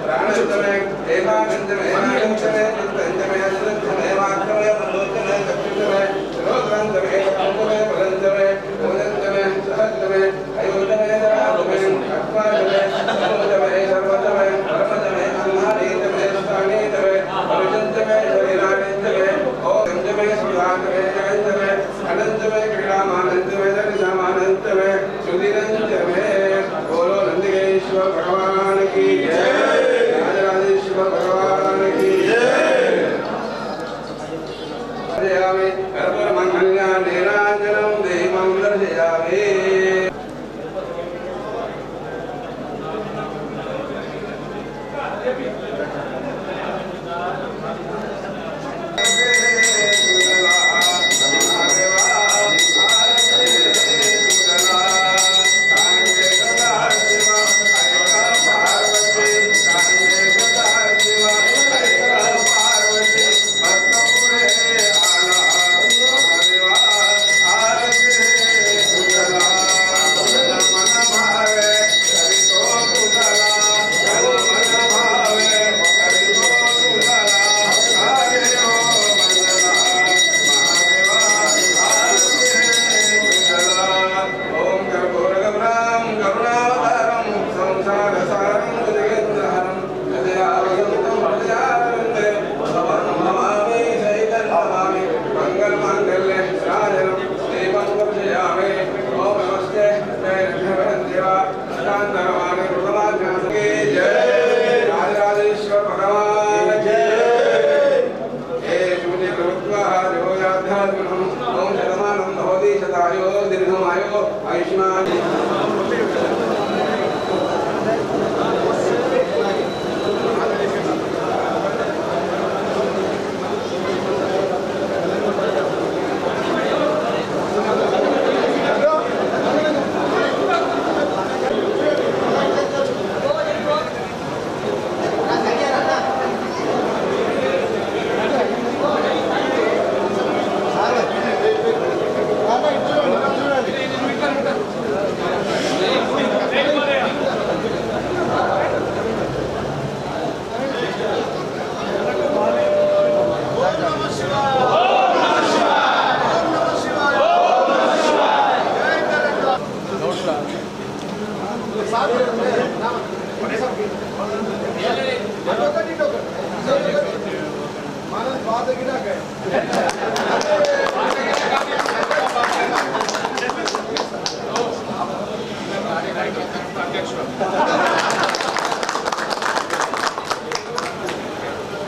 ప్రాణమే ఏమాగంతమే ఏమాగంతమే ఏమాగంతమే ఏమాగంతమే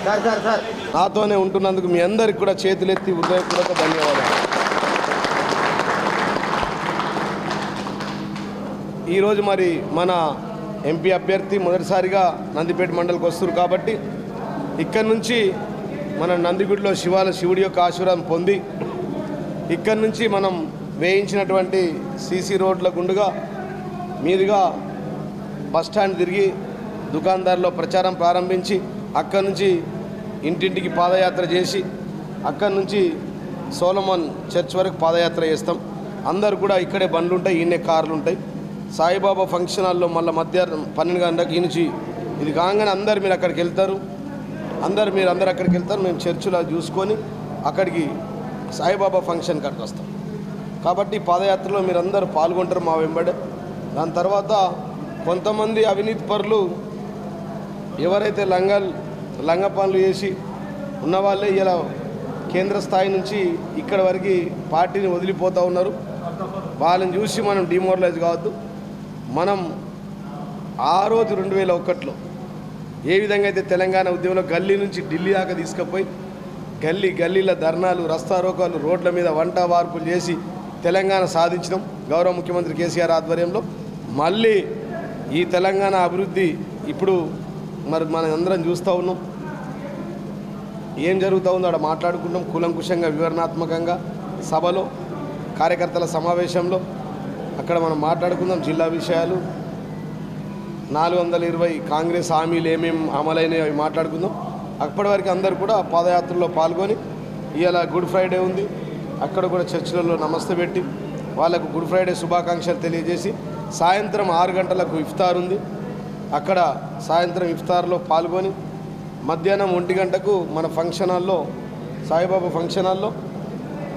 నాతోనే ఉంటున్నందుకు మీ అందరికి కూడా చేతులెత్తి హృదయపూర్వక ధన్యవాదాలు. ఈరోజు మరి మన ఎంపీ అభ్యర్థి మొదటిసారిగా నందిపేట మండలికి వస్తున్నారు కాబట్టి ఇక్కడి నుంచి మన నందిగుడిలో శివాల శివుడి యొక్క ఆశీర్వాదం పొంది ఇక్కడి నుంచి మనం వేయించినటువంటి సీసీ రోడ్ల గుండుగా మీదుగా బస్ స్టాండ్ తిరిగి దుకాణదారులో ప్రచారం ప్రారంభించి అక్కడి నుంచి ఇంటింటికి పాదయాత్ర చేసి అక్కడి నుంచి సోలమన్ చర్చ్ వరకు పాదయాత్ర చేస్తాం. అందరు కూడా ఇక్కడే బండ్లు ఉంటాయి ఈయనే కార్లు ఉంటాయి సాయిబాబా ఫంక్షన్ హాల్లో మళ్ళీ మధ్యాహ్నం పన్నెండు గంటలకు ఈ నుంచి ఇది కాగానే అందరు మీరు అక్కడికి వెళ్తారు. అందరు మీరు అందరు అక్కడికి వెళ్తారు. మేము చర్చిలో చూసుకొని అక్కడికి సాయిబాబా ఫంక్షన్ కాడికి వస్తాం. కాబట్టి పాదయాత్రలో మీరు అందరూ పాల్గొంటారు మా వెంబడే. దాని తర్వాత కొంతమంది అవినీతి పరులు ఎవరైతే లంగాలు లంగ పనులు చేసి ఉన్నవాళ్ళే ఇలా కేంద్ర స్థాయి నుంచి ఇక్కడ వరకు పార్టీని వదిలిపోతూ ఉన్నారు. వాళ్ళని చూసి మనం డిమోరలైజ్ కావద్దు. మనం ఆ రోజు రెండు వేల ఒకటిలో ఏ విధంగా అయితే తెలంగాణ ఉద్యమంలో గల్లీ నుంచి ఢిల్లీ దాకా తీసుకుపోయి గల్లీ గల్లీల ధర్నాలు రస్తారోకాలు రోడ్ల మీద వంట వార్పులు చేసి తెలంగాణ సాధించడం గౌరవ ముఖ్యమంత్రి కేసీఆర్ ఆధ్వర్యంలో. మళ్ళీ ఈ తెలంగాణ అభివృద్ధి ఇప్పుడు మరి మనం అందరం చూస్తూ ఉన్నాం. ఏం జరుగుతూ ఉందో అక్కడ మాట్లాడుకుంటాం కూలంకుషంగా వివరణాత్మకంగా సభలో కార్యకర్తల సమావేశంలో. అక్కడ మనం మాట్లాడుకుందాం జిల్లా విషయాలు. నాలుగు వందల ఇరవై కాంగ్రెస్ హామీలు ఏమేమి అమలైనవి అవి మాట్లాడుకుందాం. అప్పటి వరకు అందరు కూడా పాదయాత్రలో పాల్గొని ఇలా గుడ్ ఫ్రైడే ఉంది. అక్కడ కూడా చర్చిలలో నమస్తే పెట్టి వాళ్ళకు గుడ్ ఫ్రైడే శుభాకాంక్షలు తెలియజేసి సాయంత్రం ఆరు గంటలకు ఇఫ్తార్ ఉంది. అక్కడ సాయంత్రం ఇఫ్తార్లో పాల్గొని మధ్యాహ్నం ఒంటి గంటకు మన ఫంక్షన్ హాల్లో సాయిబాబా ఫంక్షన్ హాల్లో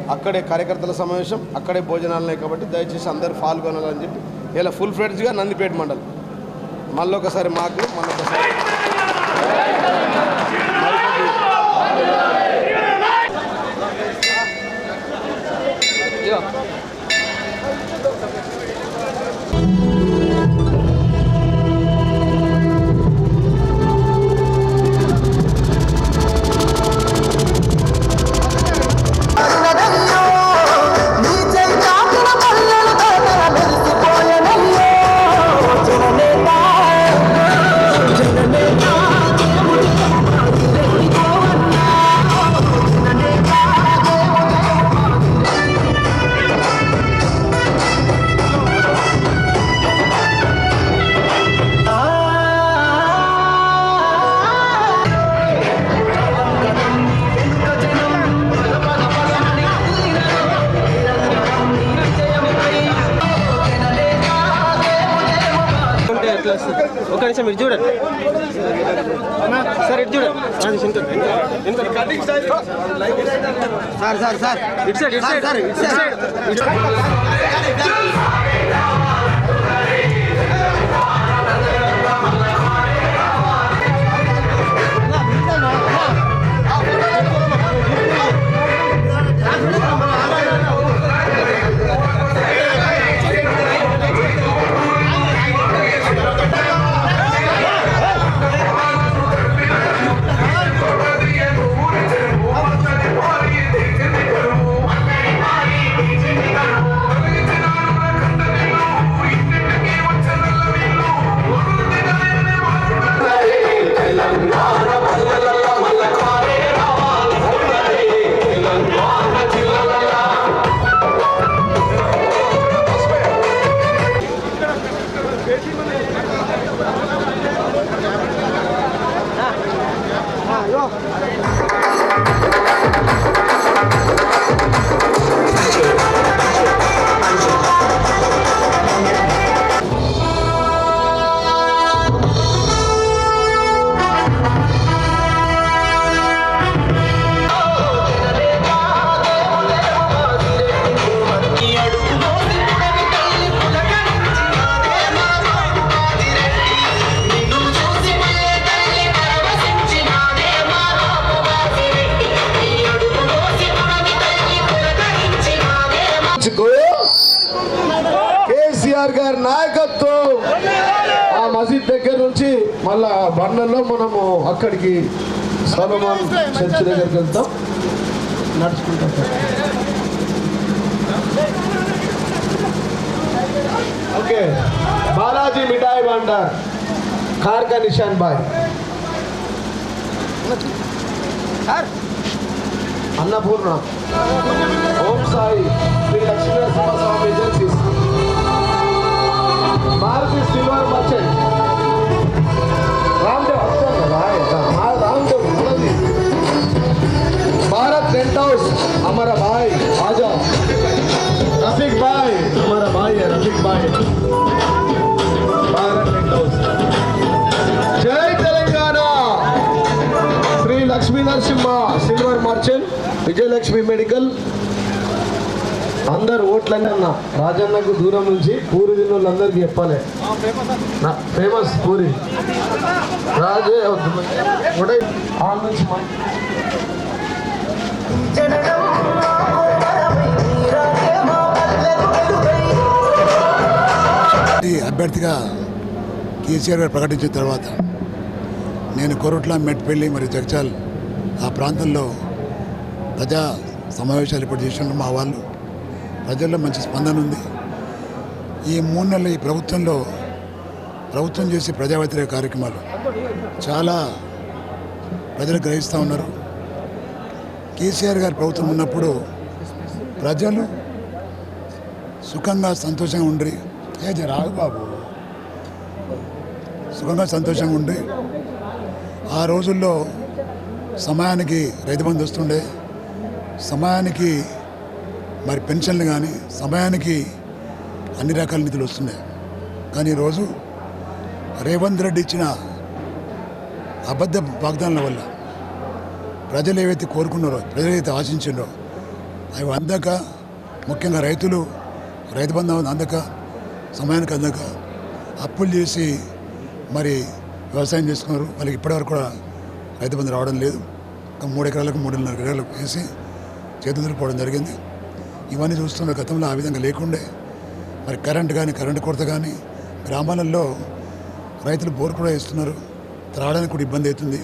అక్కడే కార్యకర్తల సమావేశం అక్కడే భోజనాలున్నాయి కాబట్టి దయచేసి అందరూ పాల్గొనాలని చెప్పి ఇలా ఫుల్ ఫ్రెడ్స్గా నందిపేట మండలం. మళ్ళొకసారి మాకు మళ్ళొకసారి ఒక నిమిషం ఇటు చూడండి. సార్ ఇటు చూడండి. Sir sir sir. ఇటు సైడ్ ఇటు సైడ్. ఇటు సైడ్. మళ్ళా బండల్లో మనము అక్కడికి సోలమాన్ చర్చ్ దగ్గరికి వెళ్తాం నడుచుకుంటాం ఓకే. బాలాజీ మిఠాయి బండార్. కార్కా నిషాన్ bye. Annapurna. Om Sai Shri Lakshminarasimha Swamy agencies. Maruti silver merchant జై Telangana. Shri Lakshmi Narasimha silver merchant Vijayalakshmi medical. అందరు ఓట్లన్నీ అన్న రాజన్నకు దూరం నుంచి పూరి తిన్న వాళ్ళందరికీ చెప్పాలి. నా- ఫేమస్ పూరి. రాజే ఆ నుంచి అభ్యర్థిగా కేసీఆర్ గారు ప్రకటించిన తర్వాత నేను కొరట్ల మెట్పల్లి మరియు జగచాల్ ఆ ప్రాంతంలో ప్రజా సమావేశాలు ఇప్పుడు చేసిన మా వాళ్ళు ప్రజల్లో మంచి స్పందన ఉంది. ఈ మూడు నెలలు ఈ ప్రభుత్వంలో ప్రభుత్వం చేసే ప్రజా వ్యతిరేక కార్యక్రమాలు చాలా ప్రజలు గ్రహిస్తూ ఉన్నారు. కేసీఆర్ గారి ప్రభుత్వం ఉన్నప్పుడు ప్రజలు సుఖంగా సంతోషంగా ఉండ్రి. ఏ జర రాదు బాబు సుఖంగా సంతోషంగా ఉండి ఆ రోజుల్లో సమయానికి రైతు బంధు వస్తుండే. సమయానికి మరి పెన్షన్లు కానీ సమయానికి అన్ని రకాల నిధులు వస్తుండే. కానీ ఈరోజు రేవంత్ రెడ్డి ఇచ్చిన అబద్ధ వాగ్దానాల వల్ల ప్రజలు ఏవైతే కోరుకున్నారో ప్రజలు ఏవైతే ఆశించారో అవి అందక ముఖ్యంగా రైతులు రైతు బంధం అందక సమయానికి అందక అప్పులు చేసి మరి వ్యవసాయం చేసుకున్నారు. వాళ్ళకి ఇప్పటివరకు కూడా రైతు బంధు రావడం లేదు. ఒక మూడు ఎకరాలకు మూడున్నర ఎకరాలకు వేసి చేతులు పోవడం జరిగింది. ఇవన్నీ చూస్తున్న గతంలో ఆ విధంగా లేకుండే మరి కరెంట్ కానీ కరెంటు కొరత కానీ గ్రామాలలో రైతులు బోర్ కూడా వేస్తున్నారు. త్రాడానికి కూడా ఇబ్బంది అవుతుంది.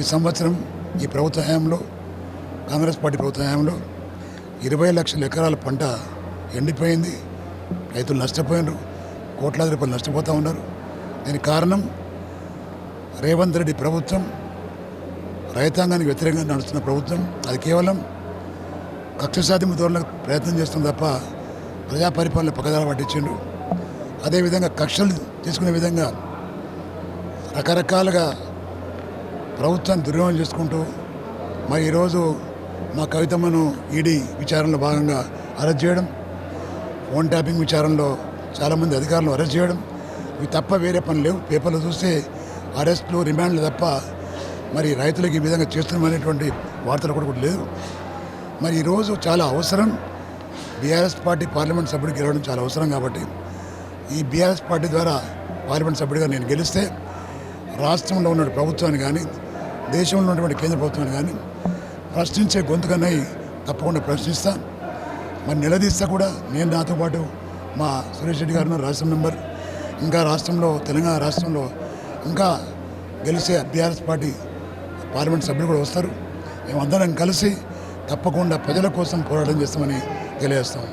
ఈ సంవత్సరం ఈ ప్రభుత్వ హయాంలో కాంగ్రెస్ పార్టీ ప్రభుత్వ హయాంలో ఇరవై లక్షల ఎకరాల పంట ఎండిపోయింది. రైతులు నష్టపోయినారు. కోట్లాది రూపాయలు నష్టపోతూ ఉన్నారు. దీనికి కారణం రేవంత్ రెడ్డి ప్రభుత్వం రైతాంగానికి వ్యతిరేకంగా నడుస్తున్న ప్రభుత్వం. అది కేవలం కక్ష సాధింపు ధోరణికి ప్రయత్నం చేస్తుంది తప్ప ప్రజా పరిపాలన పక్కదారి పట్టించిండు. అదేవిధంగా కక్షలు తీసుకునే విధంగా రకరకాలుగా ప్రభుత్వాన్ని దుర్వినియోగం చేసుకుంటూ మరి ఈరోజు మా కవితమ్మను ఈడీ విచారణలో భాగంగా అరెస్ట్ చేయడం ఫోన్ ట్యాపింగ్ విచారణలో చాలామంది అధికారులు అరెస్ట్ చేయడం ఇవి తప్ప వేరే పని లేవు. పేపర్లు చూస్తే అరెస్టులు రిమాండ్లు తప్ప మరి రైతులకు ఈ విధంగా చేస్తున్నామనేటువంటి వార్తలు కూడా కూడా లేవు. మరి ఈరోజు చాలా అవసరం. బీఆర్ఎస్ పార్టీ పార్లమెంట్ సభ్యుడికి గెలవడం చాలా అవసరం కాబట్టి ఈ బీఆర్ఎస్ పార్టీ ద్వారా పార్లమెంట్ సభ్యుడిగా నేను గెలిస్తే రాష్ట్రంలో ఉన్న ప్రభుత్వాన్ని కానీ దేశంలో ఉన్నటువంటి కేంద్ర ప్రభుత్వాన్ని కానీ ప్రశ్నించే గొంతుకన్నై తప్పకుండా ప్రశ్నిస్తా. మరి నిలదీస్తా కూడా నేను నాతో పాటు మా సురేష్ రెడ్డి గారు రాష్ట్రం నెంబర్ ఇంకా రాష్ట్రంలో తెలంగాణ రాష్ట్రంలో ఇంకా గెలిచే బీఆర్ఎస్ పార్టీ పార్లమెంట్ సభ్యులు కూడా వస్తారు. మేమందరం కలిసి తప్పకుండా ప్రజల కోసం పోరాటం చేస్తామని తెలియజేస్తాం.